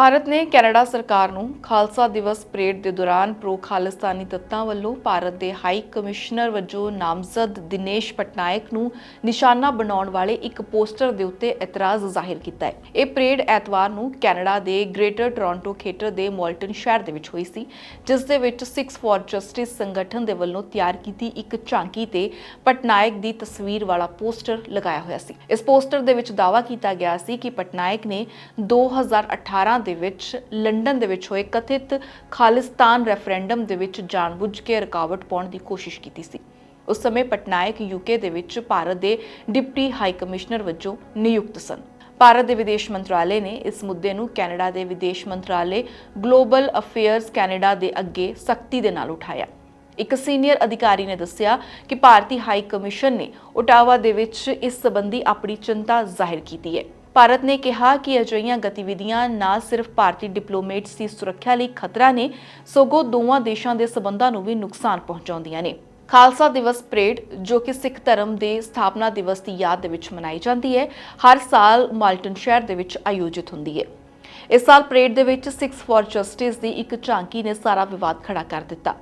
ਭਾਰਤ ਨੇ ਕੈਨੇਡਾ ਸਰਕਾਰ ਨੂੰ ਖਾਲਸਾ ਦਿਵਸ ਪਰੇਡ ਦੇ ਦੌਰਾਨ ਪ੍ਰੋ ਖਾਲਿਸਤਾਨੀ ਤੱਤਾਂ ਵੱਲੋਂ ਭਾਰਤ ਦੇ ਹਾਈ ਕਮਿਸ਼ਨਰ ਵਜੋਂ ਨਾਮਜ਼ਦ ਦਿਨੇਸ਼ ਪਟਨਾਇਕ ਨੂੰ ਨਿਸ਼ਾਨਾ ਬਣਾਉਣ ਵਾਲੇ ਇੱਕ ਪੋਸਟਰ ਦੇ ਉੱਤੇ ਇਤਰਾਜ਼ ਜ਼ਾਹਿਰ ਕੀਤਾ ਹੈ। ਇਹ ਪਰੇਡ ਐਤਵਾਰ ਨੂੰ ਕੈਨੇਡਾ ਦੇ ਗ੍ਰੇਟਰ ਟੋਰਾਂਟੋ ਖੇਤਰ ਦੇ ਮੋਲਟਨ ਸ਼ਹਿਰ ਦੇ ਵਿੱਚ ਹੋਈ ਸੀ, ਜਿਸ ਦੇ ਵਿੱਚ ਸਿਕਸ ਫॉर ਜਸਟਿਸ ਸੰਗਠਨ ਦੇ ਵੱਲੋਂ ਤਿਆਰ ਕੀਤੀ ਇੱਕ ਝਾਂਕੀ ਤੇ ਪਟਨਾਇਕ ਦੀ ਤਸਵੀਰ ਵਾਲਾ ਪੋਸਟਰ ਲਗਾਇਆ ਹੋਇਆ ਸੀ। ਇਸ ਪੋਸਟਰ ਦੇ ਵਿੱਚ ਦਾਅਵਾ ਕੀਤਾ ਗਿਆ ਸੀ ਕਿ ਪਟਨਾਇਕ ਨੇ 2018 ਦੇ ਵਿੱਚ, ਲੰਡਨ ਦੇ ਵਿੱਚ ਹੋਏ ਕਥਿਤ ਖਾਲਿਸਤਾਨ ਰੈਫਰੈਂਡਮ ਦੇ ਵਿੱਚ ਜਾਣਬੁੱਝ ਕੇ ਰੁਕਾਵਟ ਪਾਉਣ ਦੀ ਕੋਸ਼ਿਸ਼ ਕੀਤੀ ਸੀ। ਉਸ ਸਮੇਂ ਪਟਨਾਇਕ ਯੂਕੇ ਦੇ ਵਿੱਚ ਭਾਰਤ ਦੇ ਡਿਪਟੀ ਹਾਈ ਕਮਿਸ਼ਨਰ ਵਜੋਂ ਨਿਯੁਕਤ ਸਨ। ਭਾਰਤ ਦੇ ਵਿਦੇਸ਼ ਮੰਤਰਾਲੇ ਨੇ ਇਸ ਮੁੱਦੇ ਨੂੰ ਕੈਨੇਡਾ ਦੇ ਵਿਦੇਸ਼ ਮੰਤਰਾਲੇ ਗਲੋਬਲ ਅਫੇਅਰਸ ਕੈਨੇਡਾ ਦੇ ਅੱਗੇ ਸਖਤੀ ਦੇ ਨਾਲ ਉਠਾਇਆ। ਇੱਕ ਸੀਨੀਅਰ ਅਧਿਕਾਰੀ ਨੇ ਦੱਸਿਆ ਕਿ ਭਾਰਤੀ ਹਾਈ ਕਮਿਸ਼ਨ ਨੇ ਓਟਾਵਾ ਦੇ ਵਿੱਚ ਇਸ ਸੰਬੰਧੀ ਆਪਣੀ ਚਿੰਤਾ ਜ਼ਾਹਿਰ ਕੀਤੀ ਹੈ। ਭਾਰਤ ਨੇ ਕਿਹਾ ਕਿ ਅਜਿਹੀਆਂ ਗਤੀਵਿਧੀਆਂ ਨਾ ਸਿਰਫ ਭਾਰਤੀ ਡਿਪਲੋਮੇਟਸ ਦੀ ਸੁਰੱਖਿਆ ਲਈ ਖਤਰਾ ਨੇ, ਸਗੋਂ ਦੋਵਾਂ ਦੇਸ਼ਾਂ ਦੇ ਸਬੰਧਾਂ ਨੂੰ ਵੀ ਨੁਕਸਾਨ ਪਹੁੰਚਾਉਂਦੀਆਂ ਨੇ। ਖਾਲਸਾ ਦਿਵਸ ਪਰੇਡ, ਜੋ ਕਿ ਸਿੱਖ ਧਰਮ ਦੇ ਸਥਾਪਨਾ ਦਿਵਸ ਦੀ ਯਾਦ ਦੇ ਵਿੱਚ ਮਨਾਈ ਜਾਂਦੀ ਹੈ, ਹਰ ਸਾਲ ਮਾਲਟਨ ਸ਼ਹਿਰ ਦੇ ਵਿੱਚ ਆਯੋਜਿਤ ਹੁੰਦੀ ਹੈ। ਇਸ ਸਾਲ ਪਰੇਡ ਦੇ ਵਿੱਚ ਸਿਕਸ ਫॉर ਜਸਟਿਸ ਦੀ ਇੱਕ ਝਾਂਕੀ ਨੇ ਸਾਰਾ ਵਿਵਾਦ ਖੜਾ ਕਰ ਦਿੱਤਾ।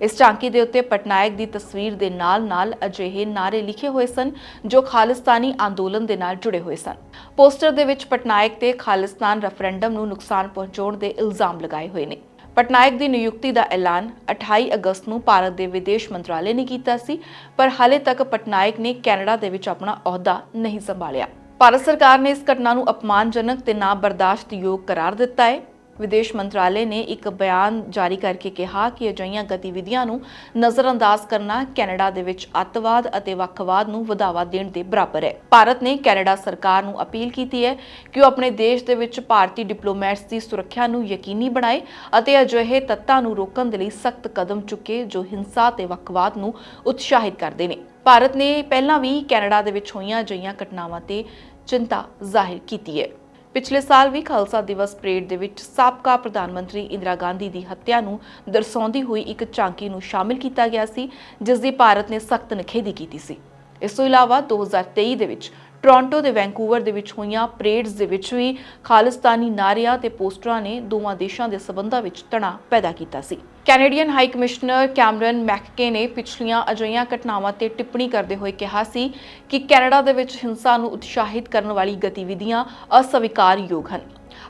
ਇਸ ਝਾਂਕੀ ਦੇ ਉੱਤੇ ਪਟਨਾਇਕ ਦੀ ਤਸਵੀਰ ਦੇ ਨਾਲ-ਨਾਲ ਅਜਿਹੇ ਨਾਰੇ ਲਿਖੇ ਹੋਏ ਸਨ ਜੋ ਖਾਲਿਸਤਾਨੀ ਅੰਦੋਲਨ ਦੇ ਨਾਲ ਜੁੜੇ ਹੋਏ ਸਨ। ਪੋਸਟਰ ਦੇ ਵਿੱਚ ਪਟਨਾਇਕ ਤੇ ਖਾਲਿਸਤਾਨ ਰੈਫਰੈਂਡਮ ਨੂੰ ਨੁਕਸਾਨ ਪਹੁੰਚਾਉਣ ਦੇ ਇਲਜ਼ਾਮ ਲਗਾਏ ਹੋਏ ਨੇ। ਪਟਨਾਇਕ ਦੀ ਨਿਯੁਕਤੀ ਦਾ ਐਲਾਨ 28 ਅਗਸਤ ਨੂੰ ਭਾਰਤ ਦੇ ਵਿਦੇਸ਼ ਮੰਤਰਾਲੇ ਨੇ ਕੀਤਾ ਸੀ, ਪਰ ਹਾਲੇ ਤੱਕ ਪਟਨਾਇਕ ਨੇ ਕੈਨੇਡਾ ਦੇ ਵਿੱਚ ਆਪਣਾ ਅਹੁਦਾ ਨਹੀਂ ਸੰਭਾਲਿਆ। ਭਾਰਤ ਸਰਕਾਰ ਨੇ ਇਸ ਘਟਨਾ ਨੂੰ ਅਪਮਾਨਜਨਕ ਤੇ ਨਾ ਬਰਦਾਸ਼ਤਯੋਗ ਕਰਾਰ ਦਿੱਤਾ ਹੈ। ਵਿਦੇਸ਼ ਮੰਤਰਾਲੇ ਨੇ ਇੱਕ ਬਿਆਨ ਜਾਰੀ ਕਰਕੇ ਕਿਹਾ ਕਿ ਅਜਿਹੀਆਂ ਗਤੀਵਿਧੀਆਂ ਨੂੰ ਨਜ਼ਰਅੰਦਾਜ਼ ਕਰਨਾ ਕੈਨੇਡਾ ਦੇ ਵਿੱਚ ਅੱਤਵਾਦ ਅਤੇ ਵੱਖਵਾਦ ਨੂੰ ਵਧਾਵਾ ਦੇਣ ਦੇ ਬਰਾਬਰ ਹੈ। ਭਾਰਤ ਨੇ ਕੈਨੇਡਾ ਸਰਕਾਰ ਨੂੰ ਅਪੀਲ ਕੀਤੀ ਹੈ ਕਿ ਉਹ ਆਪਣੇ ਦੇਸ਼ ਦੇ ਵਿੱਚ ਭਾਰਤੀ ਡਿਪਲੋਮੈਟਸ ਦੀ ਸੁਰੱਖਿਆ ਨੂੰ ਯਕੀਨੀ ਬਣਾਏ ਅਤੇ ਅਜਿਹੇ ਤੱਤਾਂ ਨੂੰ ਰੋਕਣ ਦੇ ਲਈ ਸਖਤ ਕਦਮ ਚੁੱਕੇ ਜੋ ਹਿੰਸਾ ਤੇ ਵੱਖਵਾਦ ਨੂੰ ਉਤਸ਼ਾਹਿਤ ਕਰਦੇ ਨੇ। ਭਾਰਤ ਨੇ ਪਹਿਲਾਂ ਵੀ ਕੈਨੇਡਾ ਦੇ ਵਿੱਚ ਹੋਈਆਂ ਅਜਿਹੀਆਂ ਘਟਨਾਵਾਂ ਤੇ ਚਿੰਤਾ ਜ਼ਾਹਿਰ ਕੀਤੀ ਹੈ। ਪਿਛਲੇ ਸਾਲ ਵੀ ਖਾਲਸਾ ਦਿਵਸ ਪਰੇਡ ਦੇ ਵਿੱਚ ਸਾਬਕਾ ਪ੍ਰਧਾਨ ਮੰਤਰੀ ਇੰਦਰਾ ਗਾਂਧੀ ਦੀ ਹੱਤਿਆ ਨੂੰ ਦਰਸਾਉਂਦੀ ਹੋਈ ਇੱਕ ਝਾਂਕੀ ਨੂੰ ਸ਼ਾਮਿਲ ਕੀਤਾ ਗਿਆ ਸੀ, ਜਿਸ ਦੀ ਭਾਰਤ ਨੇ ਸਖਤ ਨਿਖੇਧੀ ਕੀਤੀ ਸੀ। ਇਸ ਤੋਂ ਇਲਾਵਾ 2023 ਦੇ ਵਿੱਚ ਟੋਰਾਂਟੋ ਦੇ ਵੈਂਕੂਵਰ ਦੇ ਵਿੱਚ ਹੋਈਆਂ ਪਰੇਡਸ ਦੇ ਵਿੱਚ ਵੀ ਖਾਲਿਸਤਾਨੀ ਨਾਰਿਆਂ ਤੇ ਪੋਸਟਰਾਂ ਨੇ ਦੋਵਾਂ ਦੇਸ਼ਾਂ ਦੇ ਸਬੰਧਾਂ ਵਿੱਚ ਤਣਾਅ ਪੈਦਾ ਕੀਤਾ ਸੀ। Canadian high commissioner Cameron MacKay ਨੇ ਪਿਛਲੀਆਂ ਅਜਿਹੀਆਂ ਘਟਨਾਵਾਂ ਤੇ ਟਿੱਪਣੀ ਕਰਦੇ ਹੋਏ ਕਿਹਾ ਸੀ ਕਿ ਕੈਨੇਡਾ ਦੇ ਵਿੱਚ ਹਿੰਸਾ ਨੂੰ ਉਤਸ਼ਾਹਿਤ ਕਰਨ ਵਾਲੀ ਗਤੀਵਿਧੀਆਂ ਅਸਵੀਕਾਰਯੋਗ ਹਨ।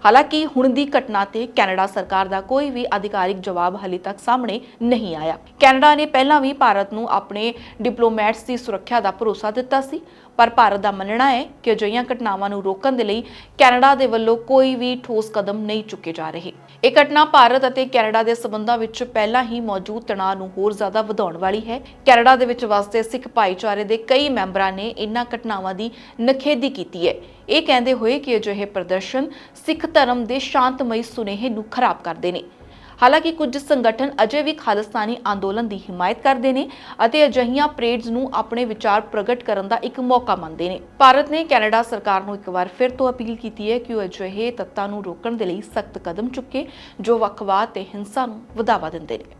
ਹਾਲਾਂਕਿ ਹੁਣ ਦੀ ਘਟਨਾ ਤੇ ਕੈਨੇਡਾ ਸਰਕਾਰ ਦਾ ਕੋਈ ਵੀ ਅਧਿਕਾਰਿਕ ਜਵਾਬ ਹਾਲੇ ਤੱਕ ਸਾਹਮਣੇ ਨਹੀਂ ਆਇਆ। ਕੈਨੇਡਾ ਨੇ ਪਹਿਲਾਂ ਵੀ ਭਾਰਤ ਨੂੰ ਆਪਣੇ ਡਿਪਲੋਮੈਟਸ ਦੀ ਸੁਰੱਖਿਆ ਦਾ ਭਰੋਸਾ ਦਿੱਤਾ ਸੀ। ਪਰ ਭਾਰਤ ਦਾ ਮੰਨਣਾ ਹੈ ਕਿ ਅਜਿਹੀਆਂ ਘਟਨਾਵਾਂ ਨੂੰ ਰੋਕਣ ਦੇ ਲਈ ਕੈਨੇਡਾ ਦੇ ਵੱਲੋਂ ਕੋਈ ਵੀ ਠੋਸ ਕਦਮ ਨਹੀਂ ਚੁੱਕੇ ਜਾ ਰਹੇ। ਇਹ ਘਟਨਾ ਭਾਰਤ ਅਤੇ ਕੈਨੇਡਾ ਦੇ ਸਬੰਧਾਂ ਵਿੱਚ ਪਹਿਲਾਂ ਹੀ ਮੌਜੂਦ ਤਣਾਅ ਨੂੰ ਹੋਰ ਜ਼ਿਆਦਾ ਵਧਾਉਣ ਵਾਲੀ ਹੈ। ਕੈਨੇਡਾ ਦੇ ਵਿੱਚ ਵਸਦੇ ਸਿੱਖ ਭਾਈਚਾਰੇ ਦੇ ਕਈ ਮੈਂਬਰਾਂ ਨੇ ਇਨ੍ਹਾਂ ਘਟਨਾਵਾਂ ਦੀ ਨਖੇਧੀ ਕੀਤੀ ਹੈ। ਇਹ ਕਹਿੰਦੇ ਹੋਏ ਕਿ ਅਜਿਹੇ ਪ੍ਰਦਰਸ਼ਨ ਸਿੱਖ ਧਰਮ ਦੇ ਸ਼ਾਂਤਮਈ ਸੁਨੇਹੇ ਨੂੰ ਖਰਾਬ ਕਰਦੇ ਨੇ। ਹਾਲਾਂਕਿ ਕੁਝ ਸੰਗਠਨ ਅਜੇ ਵੀ ਖਾਲਿਸਤਾਨੀ ਅੰਦੋਲਨ ਦੀ ਹਿਮਾਇਤ ਕਰਦੇ ਨੇ ਅਤੇ ਅਜਿਹੀਆਂ ਪਰੇਡਸ ਨੂੰ ਆਪਣੇ ਵਿਚਾਰ ਪ੍ਰਗਟ ਕਰਨ ਦਾ ਇੱਕ ਮੌਕਾ ਮੰਨਦੇ ਨੇ। ਭਾਰਤ ਨੇ ਕੈਨੇਡਾ ਸਰਕਾਰ ਨੂੰ ਇੱਕ ਵਾਰ ਫਿਰ ਤੋਂ ਅਪੀਲ ਕੀਤੀ ਹੈ ਕਿ ਉਹ ਅਜਿਹੇ ਤੱਤਾਂ ਨੂੰ ਰੋਕਣ ਦੇ ਲਈ ਸਖਤ ਕਦਮ ਚੁੱਕੇ ਜੋ ਵੱਖਵਾਦ ਤੇ ਹਿੰਸਾ ਨੂੰ ਵਧਾਵਾ ਦਿੰਦੇ ਨੇ।